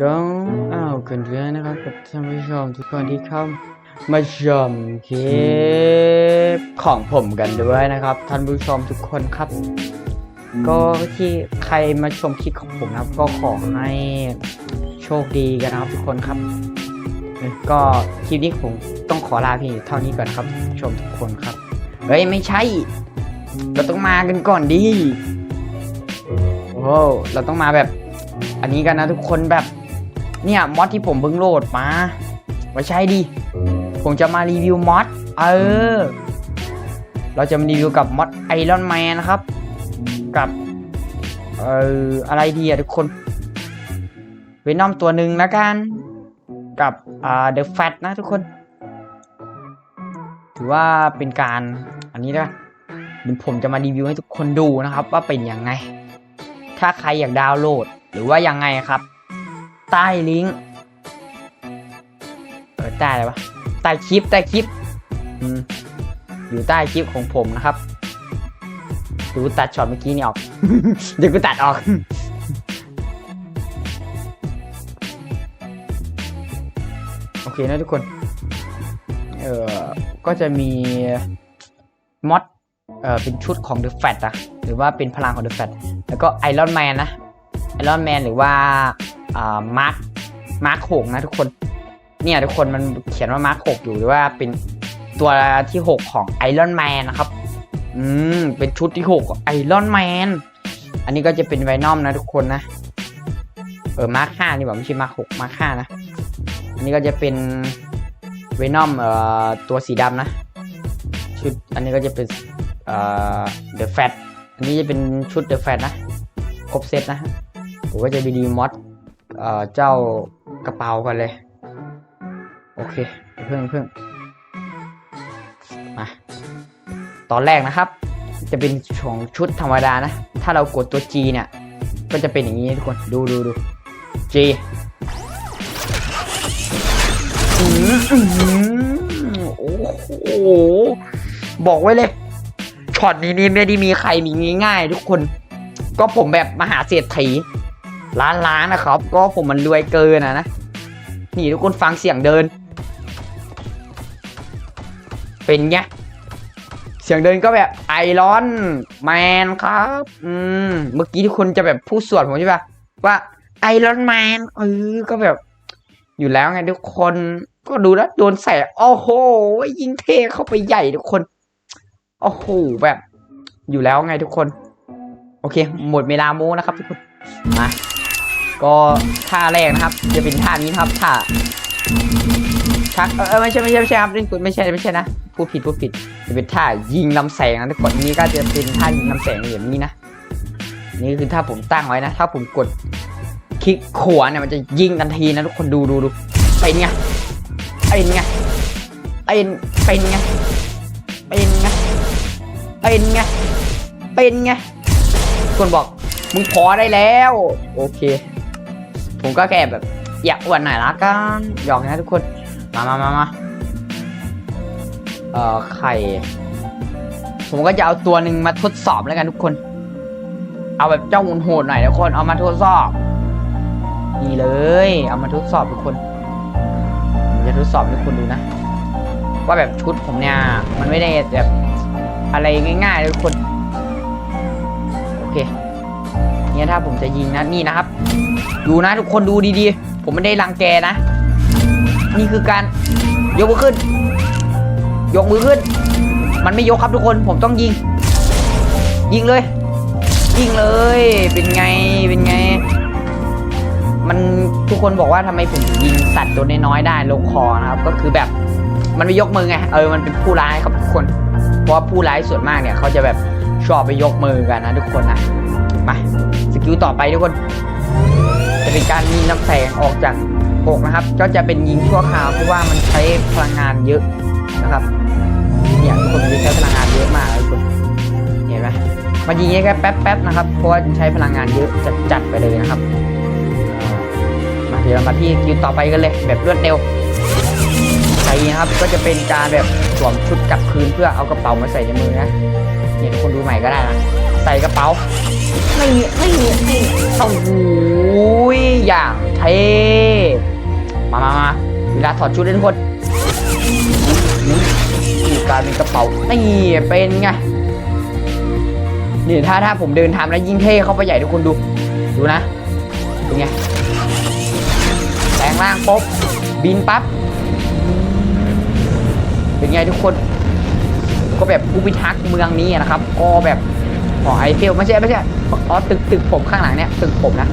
ก็อ้าวกันด้วยนะครับกับท่านผู้ชมทุกคนที่เข้ามาชมคลิปของผมกันด้วยนะครับ ท่านผู้ชมทุกคนครับ ก็ที่ใครมาชมคลิปของผมนะครับ ก็ขอให้โชคดีกันนะครับทุกคนครับ ก็คลิปนี้ผมต้องขอลาเพียงเท่านี้ก่อนนะครับชมทุกคนครับเฮ้ยไม่ใช่ เราต้องมากันก่อนดิโอ้โหเราต้องมาแบบอันนี้กันนะทุกคนแบบ เนี่ยมอดที่ผมเพิ่งโหลดมาไม่ใช่ดิ ผมจะมารีวิวมอดเออ เราจะมารีวิวกับมอดไอรอนแมนนะครับ กับเอออะไรดีอะทุกคนเวนอมตัวหนึ่งนะกันกับอ่าเดอะแฟตนะทุกคน ถือว่าเป็นการอันนี้นะเดี๋ยวผมจะมารีวิวให้ทุกคนดูนะครับ ว่าเป็นยังไง ถ้าใครอยากดาวน์โหลดหรือว่ายังไงครับ ใต้ลิงก์เออใต้อะไรวะใต้คลิปใต้คลิปอืมอยู่ใต้คลิปของผมนะครับเดี๋ยวกูตัดช็อตเมื่อกี้นี่ออก เดี๋ยวกูตัดออก โอเคนะทุกคน เอ่อ ก็จะมีมอดเอ่อ เป็นชุดของ The Fat อะหรือว่าเป็นพลังของ The Fat แล้วก็ไอรอนแมนนะไอรอนแมนหรือว่าอ่า มาร์คมาร์คหกนะทุกคน เนี่ยทุกคนมันเขียนว่ามาร์คหกอยู่หรือว่าเป็นตัวที่หกของไอรอนแมนนะครับ อืม เป็นชุดที่หกไอรอนแมน อันนี้ก็จะเป็นไวนอมนะทุกคนนะ เออมาร์คห้านี่บอกไม่ใช่มาร์คหกมาร์คห้านะ อันนี้ก็จะเป็นเวนอมเอ่อตัวสีดำนะ ชุดอันนี้ก็จะเป็นเอ่อเดอะแฟตอันนี้จะเป็นชุดเดอะแฟตนะ ครบเซตนะผมก็จะไปดีมอด เอ่อเจ้ากระเป๋ากันเลย โอเคเพิ่งเพิ่งมาตอนแรกนะครับ จะเป็นของชุดธรรมดานะ ถ้าเรากดตัว G เนี่ย ก็จะเป็นอย่างนี้ทุกคนดูดูดู G อืมอืมโอ้โห บอกไว้เลยช็อตนี้นี่ไม่ได้มีใครมีง่ายๆทุกคน ก็ผมแบบมหาเศรษฐี ล้านล้านนะครับ ก็ผมมันรวยเกินนะนะ นี่ทุกคนฟังเสียงเดิน เป็นไง เสียงเดินก็แบบไอรอนแมนครับ อืม เมื่อกี้ทุกคนจะแบบพูดสวดผมใช่ปะว่าไอรอนแมนเออ ก็แบบ อยู่แล้วไงทุกคน ก็ดูแล้วโดนใส่ โอ้โห ยิงเทเข้าไปใหญ่ทุกคน โอ้โห แบบ อยู่แล้วไงทุกคน โอเค หมดเวลาโมนะครับทุกคน มา ก็ท่าแรกนะครับ จะเป็นท่านี้ครับท่าชักเออไม่ใช่ไม่ใช่ไม่ใช่ครับนี่คุณไม่ใช่ไม่ใช่นะพูดผิดพูดผิดจะเป็นท่ายิงลำแสงนะทุกคนนี้ก็จะเป็นท่ายิงลำแสงอย่างนี้นะนี่คือถ้าผมตั้งไว้นะ ถ้าผมกดคลิกขวาเนี่ยมันจะยิงทันทีนะทุกคนดูดูดูเป็นไงเป็นไงเป็นเป็นไงเป็นไงเป็นไงเป็นไงคนบอก มึงพอได้แล้ว โอเค ผมก็แค่แบบ อยากอวดหน่อยละกันหยอกนะทุกคน มามามามาเอ่อไข่ ผมก็จะเอาตัวหนึ่งมาทดสอบแล้วกันทุกคน เอาแบบเจ้าหุ่นโหดหน่อยทุกคน เอามาทดสอบ นี่เลย เอามาทดสอบทุกคนผมจะทดสอบให้ทุกคนดูนะ ว่าแบบชุดผมเนี่ย มันไม่ได้แบบอะไรง่ายๆเลยทุกคน เนี่ยถ้าผมจะยิงนะนี่นะครับ ดูนะทุกคนดูดีๆ ผมไม่ได้รังแกนะ นี่คือการยกมือขึ้น ยกมือขึ้น มันไม่ยกครับทุกคนผมต้องยิง ยิงเลย ยิงเลย เป็นไงเป็นไง มันทุกคนบอกว่าทำไมผมยิงสัตว์ตัวน้อยๆได้ลงคอนะครับ ก็คือแบบมันไม่ยกมือไงเออมันเป็นผู้ร้ายครับทุกคน เพราะว่าผู้ร้ายส่วนมากเนี่ยเขาจะแบบชอบไปยกมือกันนะทุกคนนะ มาสกิลต่อไปทุกคน จะเป็นการยิงน้ำแสงออกจากอกนะครับ ก็จะเป็นยิงชั่วคราวเพราะว่ามันใช้พลังงานเยอะนะครับเนี่ยทุกคนมันใช้พลังงานเยอะมากทุกคนเห็นไหมมันยิงแค่แป๊บๆนะครับเพราะว่าใช้พลังงานเยอะจัดๆไปเลยนะครับมาเดี๋ยวเรามาที่สกิลต่อไปกันเลยแบบรวดเร็วใช่นะครับก็จะเป็นการแบบสวมชุดกลับคืนเพื่อเอากระเป๋ามาใส่ในมือนะเนี่ยทุกคนดูใหม่ก็ได้นะใส่กระเป๋า ไม่ไม่ไม่โอ้โหอย่างเทมามามาเวลาถอดชุดเลยทุกคนกลายเป็นกระเป๋านี่เป็นไงนี่ถ้าถ้าผมเดินทำแล้วยิ่งเท่เข้าไปใหญ่ทุกคนดู ดูนะเป็นไงแปลงร่างปุ๊บบินปั๊บเป็นไงทุกคน ก็แบบผู้พิทักษ์เมืองนี้นะครับ ก็แบบ อไอเฟลไม่ใช่ไม่ใช่อ๋อตึกตึกผมข้างหลังเนี่ยตึกผมนะ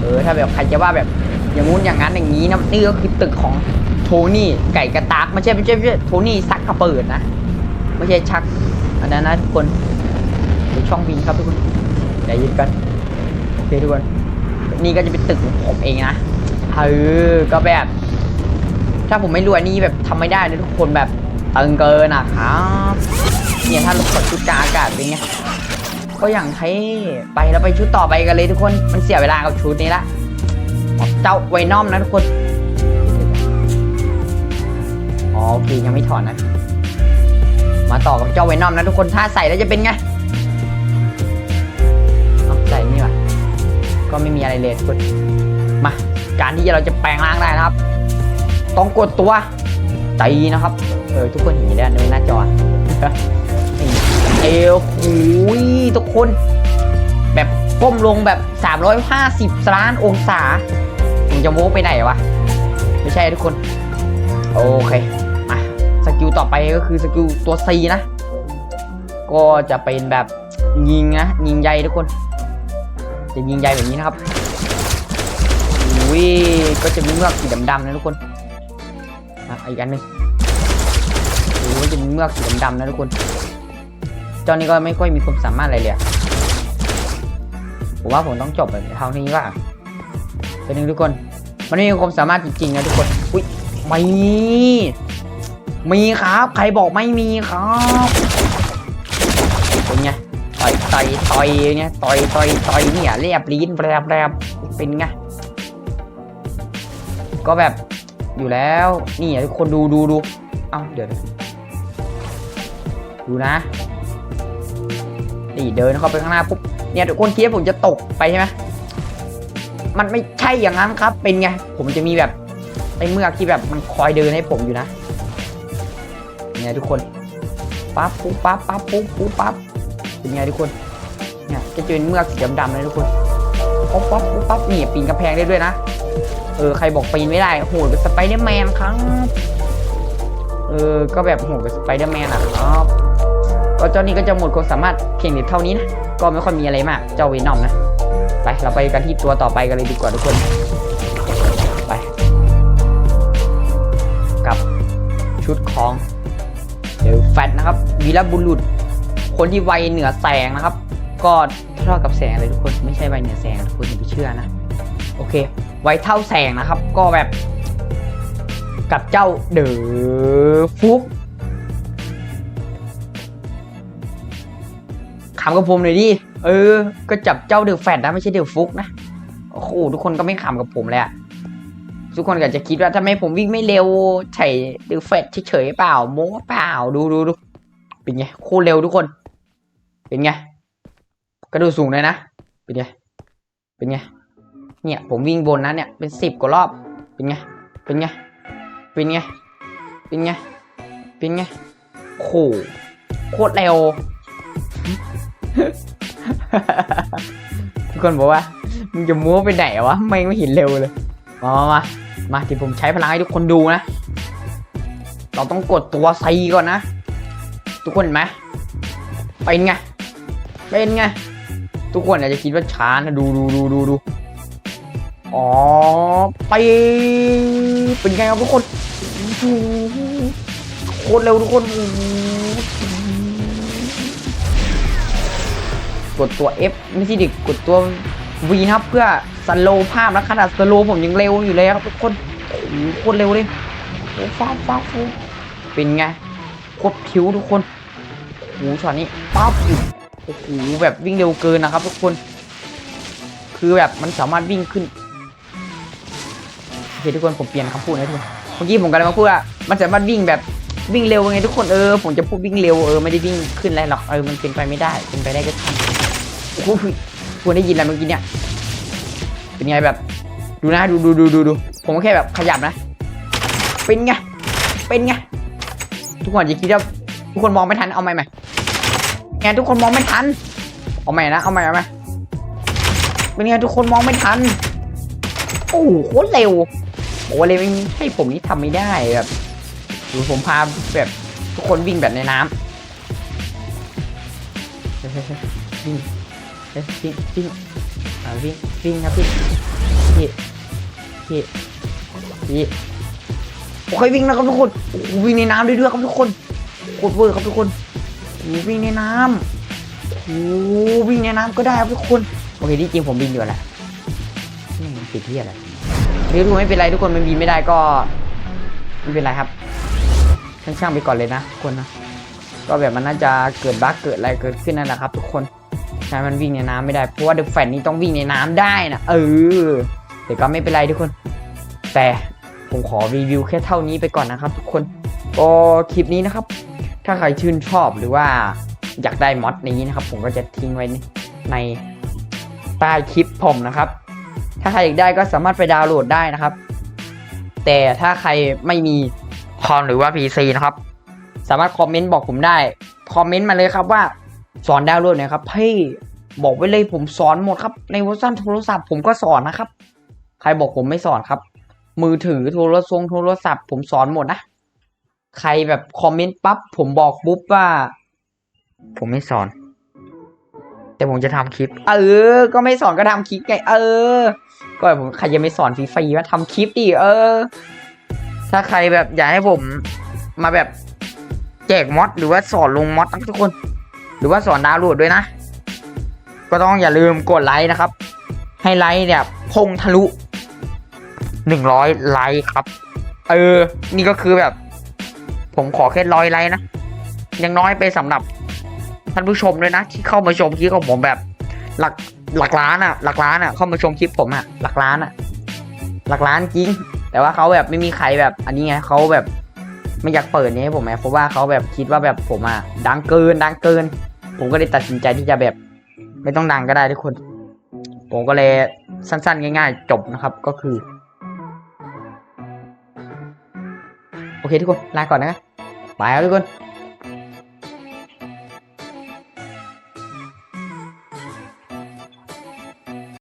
เออถ้าแบบใครจะว่าแบบอย่างงู้นอย่างนั้นอย่างนี้นะนี่ก็คือตึกของโทนี่ไก่กระตากไม่ใช่ไม่ใช่ไม่ใช่โทนี่ซักกระเปิดนะไม่ใช่ชักอันนั้นนะทุกคนดูช่องบินครับทุกคนใจเย็นกันโอเคทุกคนนี่ก็จะเป็นตึกของผมเองนะเออก็แบบ ถ้าผมไม่รวยนี่แบบทำไม่ได้นะทุกคนแบบเติงเกินอะครับ เนี่ยถ้าลงกดชุดกาอากาศเป็นไงก็อย่างเท่ไปแล้วไปชุดต่อไปกันเลยทุกคนมันเสียเวลากับชุดนี้ละเจ้าไวนอมนะทุกคนอ๋อโอเคยังไม่ถอนนะ มาต่อกับเจ้าไวนอมนะทุกคนถ้าใส่แล้วจะเป็นไงใส่นี่ว่ะก็ไม่มีอะไรเลยทุกคนมาการที่เราจะแปลงร่างได้นะครับ ต้องกดตัวตีนะครับเออทุกคนเห็นได้ในหน้าจอ นี่เอวหูยทุกคน แบบก้มลงแบบ 350ล้านองศาผมจะโม้ไปไหนวะ ไม่ใช่ทุกคน โอเคมาสกิลต่อไปก็คือสกิลตัว C นะ ก็จะเป็นแบบยิงนะ ยิงใยทุกคน จะยิงใยแบบนี้นะครับอุ้ยก็จะมีเมือกสีดำๆนะทุกคนอะอีกอันหนึง โอ้ยจะมีเมือกสีดำๆนะทุกคน เจ้านี่ก็ไม่ค่อยมีความสามารถอะไรเลยอะผมว่าผมต้องจบแบบเท่านี้ว่าเป็นหนึ่งทุกคน มันไม่มีความสามารถจริงๆนะทุกคน อุ้ยไม่มีครับ ใครบอกไม่มีครับเป็นไงต่อยต่อยต่อยไงต่อยต่อยต่อยเนี่ยเรียบลิ้นแรบแรบเป็นไงก็แบบอยู่แล้วนี่ทุกคนดูดูดูเอ้าเดี๋ยว ดูนะนี่เดินเข้าไปข้างหน้าปุ๊บเนี่ยทุกคนคิดว่าผมจะตกไปใช่ไหมมันไม่ใช่อย่างนั้นครับ เป็นไง ผมจะมีแบบไอ้เมือกที่แบบมันคอยเดินให้ผมอยู่นะ เนี่ยทุกคน ปั๊บปุ๊บปั๊บปั๊บปุ๊บปุ๊บปั๊บ เป็นไงทุกคน เนี่ยจะเจอเมือกสีดำๆเลยทุกคนปั๊บปั๊บปุ๊บปั๊บนี่ปีนกำแพงได้ด้วยนะ เออใครบอกปีนไม่ได้ โหดกับสไปเดอร์แมนครับ เออ ก็แบบโหดกับสไปเดอร์แมนอะครับ ก็เจ้านี้ก็จะหมดความสามารถเพียงแต่เท่านี้นะ ก็ไม่ค่อยมีอะไรมาก เจ้าเวนอมนะ ไป เราไปกันที่ตัวต่อไปกันเลยดีกว่าทุกคน ไป กับชุดของเดลแฟตนะครับ วีรบุรุษ คนที่ไวเหนือแสงนะครับ ก็เท่ากับแสงเลยทุกคน ไม่ใช่ไวเหนือแสงทุกคนอย่าไปเชื่อนะ โอเค ไวเท่าแสงนะครับ ก็แบบกับเจ้าเดอฟุก ขำกับผมหน่อยดิ เออ ก็จับเจ้าเดือะแฟตนะไม่ใช่เดือะฟุกนะ โอ้โหทุกคนก็ไม่ขำกับผมเลยอะทุกคนก็จะคิดว่าทำไมผมวิ่งไม่เร็วใช่เดือะแฟตเฉยๆเปล่าโม้เปล่าดูดูดูเป็นไงโคตรเร็วทุกคน เป็นไงกระโดดสูงเลยนะ เป็นไง เป็นไง เนี่ยผมวิ่งบนนั้นเนี่ยเป็นสิบกว่ารอบ เป็นไง เป็นไง เป็นไง เป็นไง เป็นไงโอ้โหโคตรเร็ว ทุกคนบอกว่ามึงจะมัวไปไหนวะไม่ไม่เห็นเร็วเลย มามามามาที่ผมใช้พลังให้ทุกคนดูนะ เราต้องกดตัวไซก่อนนะ ทุกคนเห็นไหมเป็นไง เป็นไง ทุกคนอาจจะคิดว่าช้านะดูดูดูดูดูอ๋อไปเป็นไงครับทุกคนโอ้โหโคตรเร็วทุกคน ดตัว F ไม่ใช่ดิกดตัว V นะครับเพื่อสโลว์ภาพและขนาดสโลว์ผมยังเร็วอยู่เลยครับทุกคนโอ้โหคตรเร็วเลยโอ้ฟ้าฟ้าฟูเป็นไงโคตรผิวทุกคนโอ้โหช็อตนี้ปั๊บโอ้โหแบบวิ่งเร็วเกินนะครับ ทุกคน คือแบบมันสามารถวิ่งขึ้นโอเคทุกคนผมเปลี่ยนคำพูดนะทุกคนเมื่อกี้ผมกำลังมาพูดว่ามันสามารถวิ่งแบบวิ่งเร็วไงทุกคนเออผมจะพูดวิ่งเร็วเออไม่ได้วิ่งขึ้นอะไรหรอกเออมันเป็นไปไม่ได้เป็นไปได้ก็ทำ โอ้โหคุณได้ยินอะไรเมื่อกี้เนี่ย เป็นไงแบบ ดูนะดูดูดูดูดูผมก็แค่แบบขยับนะ เป็นไง เป็นไง ทุกคนอย่าคิดว่าทุกคนมองไม่ทัน เอาใหม่ใหมไงทุกคนมองไม่ทัน เอาใหม่นะ เอาใหม่เอาใหม่เป็นไงทุกคนมองไม่ทัน โอ้โหโคตรเร็วโอ้เลยไม่ให้ผมนี่ทำไม่ได้แบบดูผมพาแบบทุกคนวิ่งแบบในน้ำวิ่ง เฮ้ยวิ่งวิ่งอ่าวิ่งวิ่งครับพี่พี่พี่พี่โอเควิ่งนะครับทุกคนโอ้โหวิ่งในน้ำได้ด้วยครับทุกคนโคตรเวอร์ครับทุกคนโอ้โหวิ่งในน้ำโอ้โหวิ่งในน้ำก็ได้ครับทุกคนโอเคที่จริงผมบินอยู่แหละนี่มันติดที่อะไรหรือทุกคนไม่เป็นไรทุกคนมันบินไม่ได้ก็ไม่เป็นไรครับช่างๆไปก่อนเลยนะทุกคนนะก็แบบมันน่าจะเกิดบั๊กเกิดอะไรเกิดขึ้นนั่นแหละครับ ทุกคน ใช่มันวิ่งในน้ำไม่ได้เพราะว่าเดอะแฟนนี้ต้องวิ่งในน้ำได้นะเออแต่ก็ไม่เป็นไรทุกคน แต่ผมขอรีวิวแค่เท่านี้ไปก่อนนะครับ ทุกคนก็คลิปนี้นะครับ ถ้าใครชื่นชอบหรือว่าอยากได้มอดนี้นะครับ ผมก็จะทิ้งไว้ในใต้คลิปผมนะครับ ถ้าใครอยากได้ก็สามารถไปดาวน์โหลดได้นะครับ แต่ถ้าใครไม่มีคอมหรือว่า PC นะครับ สามารถคอมเมนต์บอกผมได้ คอมเมนต์มาเลยครับว่า สอนดาวน์โหลดน่อยครับเฮ้บอกไว้เลยผมสอนหมดครับ ในเวอร์ชันโทรศัพท์ผมก็สอนนะครับ ใครบอกผมไม่สอนครับ มือถือโทรศัพท์โทรศัพท์ผมสอนหมดนะ ใครแบบคอมเมนต์ปั๊บผมบอกปุ๊บว่า ผมไม่สอน แต่ผมจะทำคลิป เออ ก็ไม่สอนก็ทำคลิปไง เออ ก็ผมใครยังไม่สอนฟรีๆว่าทำคลิปดิเออ ถ้าใครแบบอยากให้ผมมาแบบแจกมอดหรือว่าสอนลงมอดทุกคน หรือว่าสอนดาวโหลดด้วยนะ ก็ต้องอย่าลืมกดไลค์นะครับ ให้ไลค์เนี่ยพงทะลุหนึ่งร้อยไลค์ครับ เออ นี่ก็คือแบบ ผมขอแค่ร้อยไลค์นะ ยังน้อยไปสำหรับท่านผู้ชมด้วยนะ ที่เข้ามาชมคลิปของผมแบบ หลักหลักล้านอะหลักล้านอะเข้ามาชมคลิปผมอะหลักล้านอะหลักล้านจริง แต่ว่าเขาแบบไม่มีใครแบบ อันนี้ไงเขาแบบไม่อยากเปิดนี้ให้ผมไงเพราะว่าเขาแบบคิดว่าแบบผมอะดังเกินดังเกิน ผมก็เลยตัดสินใจที่จะแบบ ไม่ต้องดังก็ได้ทุกคน ผมก็เลยสั้นๆ ง่าย ๆ จบนะครับ ก็คือ โอเคทุกคนลาก่อนนะบายครับทุกคน